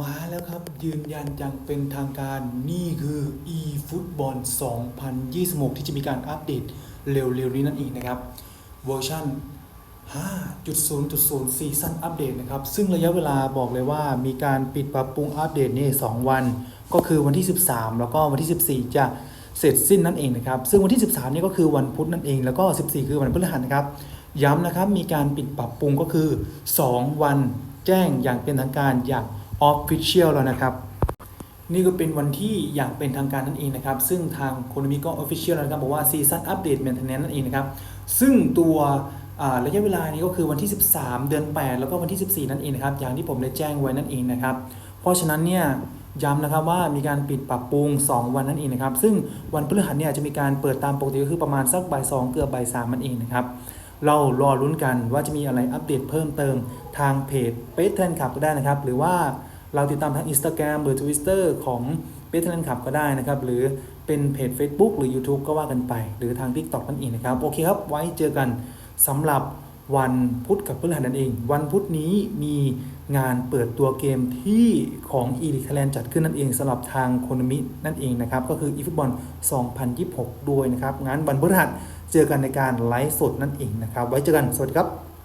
มาแล้วครับยืนยันอย่างเป็นทางการนี่คือ eFootball 2026 ที่จะมีการอัปเดตเร็วๆนี้นั่นเองนะครับ เวอร์ชัน5.0.0 ซีซั่นอัปเดตนะครับ ซึ่งระยะเวลาบอกเลยว่ามีการปิดปรับปรุงอัปเดตนี่2วัน ก็คือวันที่ 13 แล้วก็วันที่ 14 จะเสร็จสิ้นนั่นเองนะครับ ซึ่งวันที่ 13 นี่ก็คือวันพุธนั่นเอง แล้วก็ 14 คือวันพฤหัสนะครับ ย้ำนะครับมีการปิดปรับปรุงก็คือ 2 วันแจ้งอย่างเป็นทางการอย่าง Official แล้วนะครับ นี่ก็เป็นวันที่อย่างเป็นทางการนั่นเองนะครับ ซึ่งทางโคโนมิก็ Official แล้วนะครับบอกว่าซีซั o นอัปเดต m ม i เทน n น c e นั่นเองนะครับ ซึ่งตัวระยะเวลานี้ก็คือวันที่ 13 เดือน 8 แล้วก็วันที่ 14 นั่นเองนะครับ อย่างที่ผมได้แจ้งไว้นั่นเองนะครับ เพราะฉะนั้นเนี่ยย้ำนะครับว่ามีการปิดปรับปรุง 2 วันนั่นเองนะครับ ซึ่งวันพฤหัสเนี่ยจะมีการเปิดตามปกติก็คือประมาณสักบ่าย2เกือบบ่าย3นั่นเองนะครับ เรารอรุ้นกันว่าจะมีอะไรอัปเดตเพิ่มเติมทางเพจเ a สเทนขับก็ได้นะครับ หรือว่าเราติดตามทาง Instagram หรือ Twitter ของเ a สเทนขับก็ได้นะครับ หรือเป็นเพจ Facebook หรือ YouTube ก็ว่ากันไป หรือทาง TikTok นั่นเองนะครับ โอเคครับ ไว้เจอกันสำหรับวันพุธกับพฤหัสนั่นเอง วันพุธนี้มี งานเปิดตัวเกมที่ของอีลิคแลนจัดขึ้นนั่นเองสำหรับทางโคโนมินั่นเองนะครับ ก็คืออีฟุตบอล 2026 ด้วยนะครับงั้นวันพฤหัสเจอกันในการไลฟ์สดนั่นเองนะครับ ไว้เจอกัน สวัสดีครับ